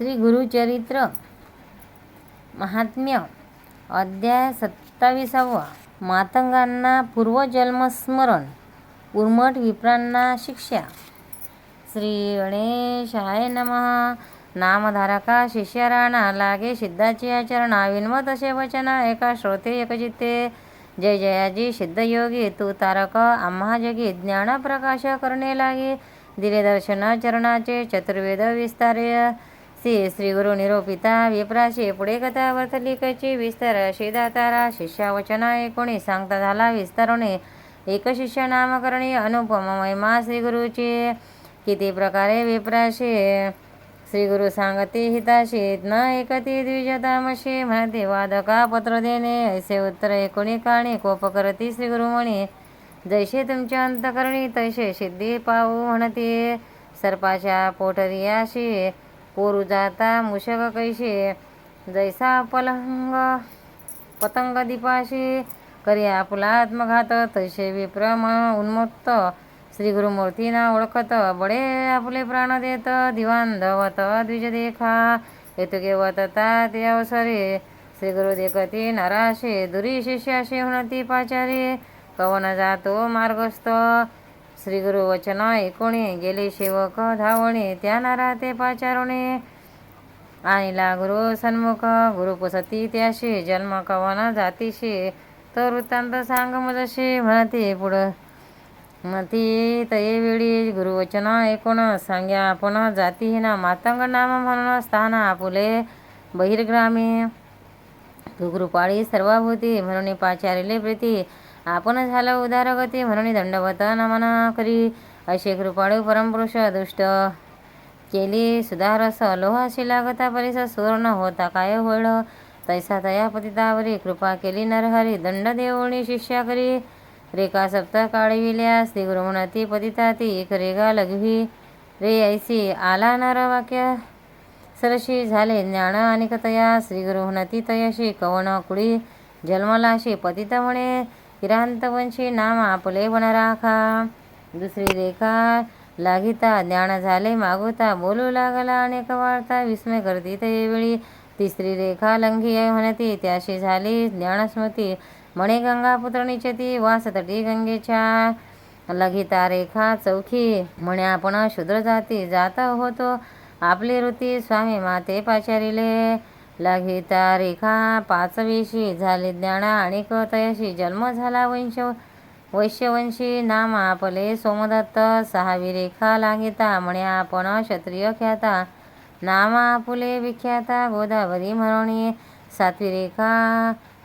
श्री गुरुचरित्र महात्म्य अध्याय सत्तावीसावा. मातंगांना पूर्वजन्मस्मरण उर्मट विप्रांना शिक्षा. श्री गणेशाय नमः. नामधारका शिष्यराणा लागे सिद्धाची आचरणा विनवत असे वचन एका श्रोते एकजिते. जय जयाजी सिद्धयोगी तू तारक आम्हा जगी ज्ञान प्रकाश करणे लागे. दिले दर्शन चरणाचे चतुर्वेद विस्तारे. श्री श्री गुरु निरोपिता विप्राशी पुढे कथा वर्तलिकेची विस्तार दातारा शिष्यावचना एकोणी सांगता झाला विस्तारणे. एक शिष्य नामकरणी अनुपम महिमा श्री गुरुची. किती प्रकारे विप्राशी श्री गुरु सांगते हिताशी न एकती द्विजतामशी म्हणते वादका पत्र देणे ऐसे उत्तर एकोणी काणी कोप करती श्री गुरु म्हणे. जैसे तुमच्या अंतकरणी तैसे सिद्धी पाहू म्हणते. सर्पाच्या पोटरियाशी पोरू जाता मुशक कैसे? जैसा पलंग पतंग दीपाशी करी आपला आत्मघात तैसे विप्रम उन्मत्त श्री गुरुमूर्ती ओळखत बडे आपले प्राण देत दिवान धवत द्विज देखा हेतुके वतता ते अवसरे। श्री गुरु देखती नराशे दुरी शिष्याशी हुनती पाचारी। कवन जातो मार्गस्थ श्रीगुरु वचन ऐकोणे गेले सेवक धावणे त्या नारा ते पाचारणे. आणिला गुरु सन्मुख गुरु पुसती त्याशी जन्म कवन जातीशी. तो वृत्तांत सांग मजशी म्हणते पुढं. मती तये वेळी गुरुवचन ऐकून सांग्या आपण जातीहीना मातंग नाम म्हणून स्थान आपुले. बहिर्ग्रामी तू सर्वाभूती म्हणून पाचारिले प्रीती. आपण झालं उदारगती म्हणून दंडवत नमना करी. असे कृपाळू परमपुरुष दुष्ट. केली सुधारस लोहाशी लागता परिस सुवर्ण होता काय होळ. तैसा तया पतितावरी कृपा केली नरहरी. दंड देवणी शिष्या करी. रेखा सप्त काळविल्या श्री गुरु पतिता ती एक रेगा लघवी रे ऐसी आला नर वाक्य. सरशी झाले ज्ञान आणि कतया श्री गुरु तयशी कवन कुळी. जन्मलाशी पतित म्हणे. किरांतवंशी नाम आपले वनराखा. दुसरी रेखा लागिता ज्ञान झाले मागुता बोलू लागला अनेक वार्ता विस्मय करती तेवेळी तिसरी रेखा लंघी म्हणती त्याशी झाली ज्ञानस्मृती. म्हणे गंगा पुत्रनीचे ती वासतटी गंगेच्या. लघिता रेखा चौखी म्हणे आपण शूद्र जाती जात होतो. आपली ऋती स्वामी माते पाचारिले. लघिता रेखा पाचवीशी झाले ज्ञाना आणि तयशी जन्म झाला वंश वैश्यवंशी. नाम आपले सोमदत्त. सहावी रेखा लागिता. म्हणे आपण क्षत्रिय ख्याता. नाम आपुले विख्याता. गोदावरी म्हणून सातवी रेखा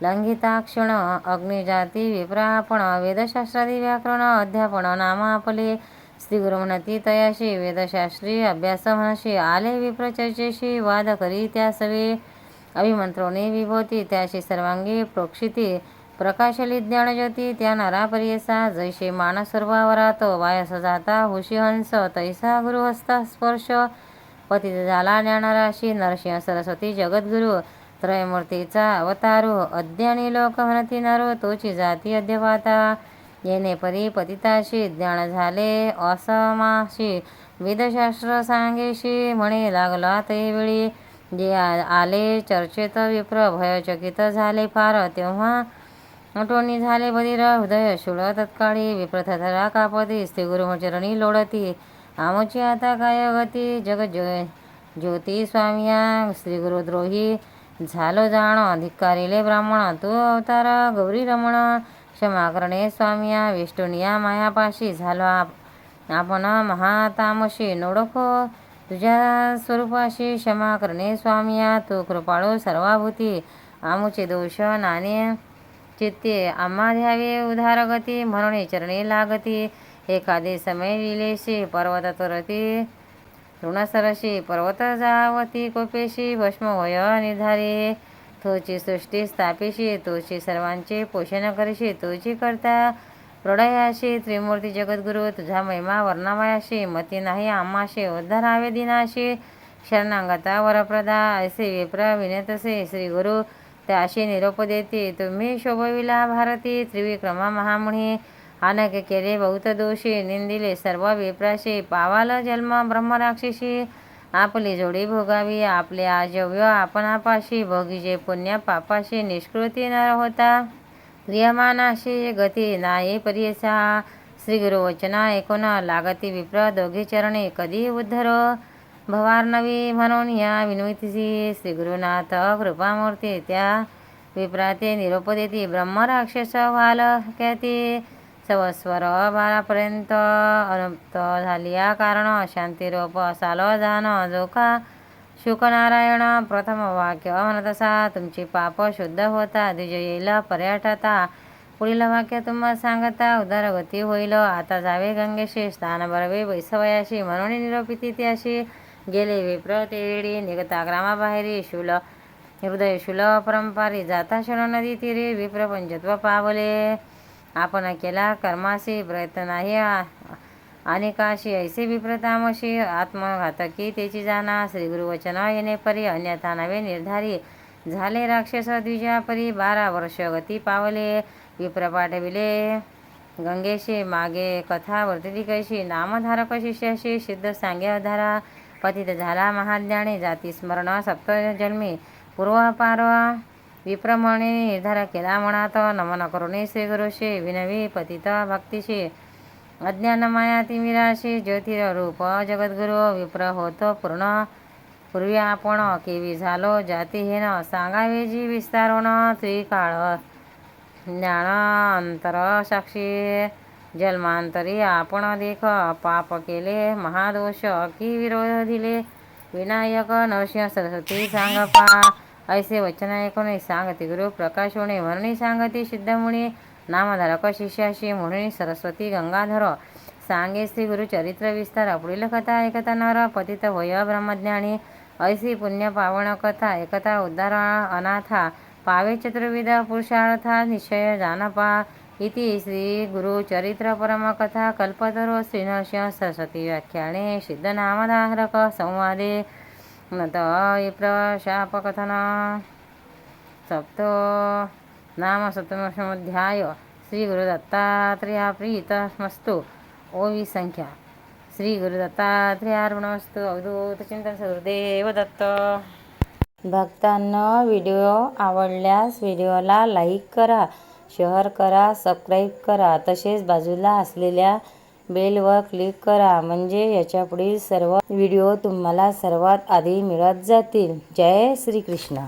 लंघिताक्षण अग्निजाती विप्रापण. वेदशास्त्रादी व्याकरण. अध्यापन. नाम आपले स्त्रीगुरुमनती तयाशी. वेदशास्त्री अभ्यास म्हणशी आले विप्रचर्चेशी. वाद करी त्या सवे अभिमंत्रोने विभोती त्याशी सर्वांगी प्रोक्षिती। प्रकाशली ज्ञानज्योती त्या नरापर्यसा जैसे मानसर्वावरात वायस जाता हुशिहंस तैसा गुरुहस्ता स्पर्श। पतित झाला ज्ञानराशी नरसिंह सरस्वती जगद्गुरु। त्रयमूर्तीचा अवतारू अज्ञानी लोक म्हणती नरो तोची जाती अद्यपाता येणे परी पतिताशी ज्ञान झाले असमाशी। वेदशास्त्र सांगेशी म्हणे लागला वेळी। जे आले चर्चेत विप्र भयचकित झाले फार तेव्हा मोठोनी झाले बधीर हृदय शुळ तत्काळी विप्रथरा कापती स्त्री गुरुमचरणी लोडती आमची आता काय गती? जग ज्योती स्वामिया श्री गुरुद्रोही झालो जाण धिक्कारिले ब्राह्मण तू अवतार गौरी रमण क्षमा करणे स्वामिया विष्णुनिया मायापाशी झालो आप आपण महातामशी नोडखो तुझ्या स्वरूपाशी क्षमा करणे स्वामिया तू कृपाळू सर्वाभूती. आमुचे दोष नाणे चित्ते आम्हा द्यावे उदारगती म्हणून चरणी लागती. एखादे समय विलेशी पर्वत तुरती. ऋणसरशी पर्वत जावती कोपेशी भस्म होय निधारी. तोची सृष्टी स्थापिशी तोची सर्वांचे पोषण करशी तोची करता प्रडयाशी त्रिमूर्ती जगद्गुरु तुझा महिमा वर्णामयाशी मती नाही आम्हाशी उद्धारावे दिनाशी शरणांगता वरप्रदा ऐसे विप्र विनतसे श्री गुरु त्याशी निरोप देते. तुम्ही शोभविला भारती त्रिविक्रमा महामुनी अनक केले बहुत दोषी निंदिले सर्व विप्राशी पावाल जन्म ब्रह्मराक्षसी आपली जोडी भोगावी आपले आजव्य आपण आपाशी भोगीजे पुण्य पापाशी निष्कृती न होता. क्रियमानाशी गती नाही परियसा। श्री गुरुवचना ऐकून लागती विप्र दोघे चरणे कधी उद्धर। भवार्णवी म्हणून या विनवतीसी श्री गुरुनाथ कृपामूर्ती त्या विप्राते निरोप देती ब्रह्म व्हाल ख्याती। सवस्वर बारापर्यंत अनुप्त झाली या कारण शांतिरोप साल जान जोखा। शुकनारायण प्रथम वाक्य म्हणतसा तुमची पाप शुद्ध होता द्विज येईल पर्यटता. पुढील वाक्य तुम्हा सांगता उदारगती होईल आता जावे गंगेशी स्थान बरवे वैसवयाशी म्हणून निरोपिती त्याशी गेले विप्र तेवेळी निघता ग्रामाबाहेरी शूल हृदय शूल परंपारी जाता शरण नदी तीरे विप्र पंचत्व पावले. आपण केला कर्माशी प्रयत्न नाही आणि अनेकाशी ऐसे विप्रतामशी आत्मघातकी त्याची जाणा श्री गुरुवचन येणे परी अन्यथा नवे निर्धारी. झाले राक्षस द्विजापरी बारा वर्ष गती पावले. विप्र पाठविले गंगेशी मागे कथा वर्तती कैशी नामधारक शिष्याशी सिद्ध सांगे अधारा. पतित झाला महाज्ञाने जाती स्मरण सप्तजन्मी पूर्वापार विप्रमणे निर्धार केला मनात नमन करुणे श्री गुरुशी विनवी पतित भक्तीशी. अज्ञान माया तिमिराशी ज्योतिरूप जगद्गुरु विप्र होतो पूर्ण। पूर्वी आपण केवी झालो जातीहीन सांगावे जी विस्तारून त्रिकाळ ज्ञान अंतर साक्षी जन्मांतरी आपण देख पाप केले महादोष की विरोध दिले? विनायक नरसिंह सरस्वती सांगपा ऐसे वचन ऐकून सांगते गुरु प्रकाश होणे म्हणून सांगते सिद्धमुनी नामधारक शिष्याशी म्हणून सरस्वती गंगाधर सांगे श्री गुरु चरित्र विस्तार पुढील कथा ऐकता नर पतित वय ब्रह्मज्ञानी ऐसी पुण्य पावन कथा एकता उद्धार अनाथा पावे चतुर्विध पुरुषार्था निश्चय जानपा इति श्री गुरु चरित्र परम कथा कल्पतरो श्रीनरसिंह सरस्वती व्याख्याने सिद्ध नामधारक संवादे नत विप्रशापकथन सप्त। नाम सप्तमोध्याय श्री गुरु प्रीतमस्तु ओवी संख्या श्री अवधूतचिंतन सुदेव चिंतन दत्त भक्तांना व्हिडिओ आवडल्यास व्हिडिओला लाईक करा शेअर करा सबस्क्राईब करा. तसेच बाजूला असलेल्या बेलवर क्लिक करा म्हणजे याच्यापुढील सर्व व्हिडिओ तुम्हाला सर्वात आधी मिळत जातील. जय श्रीकृष्ण.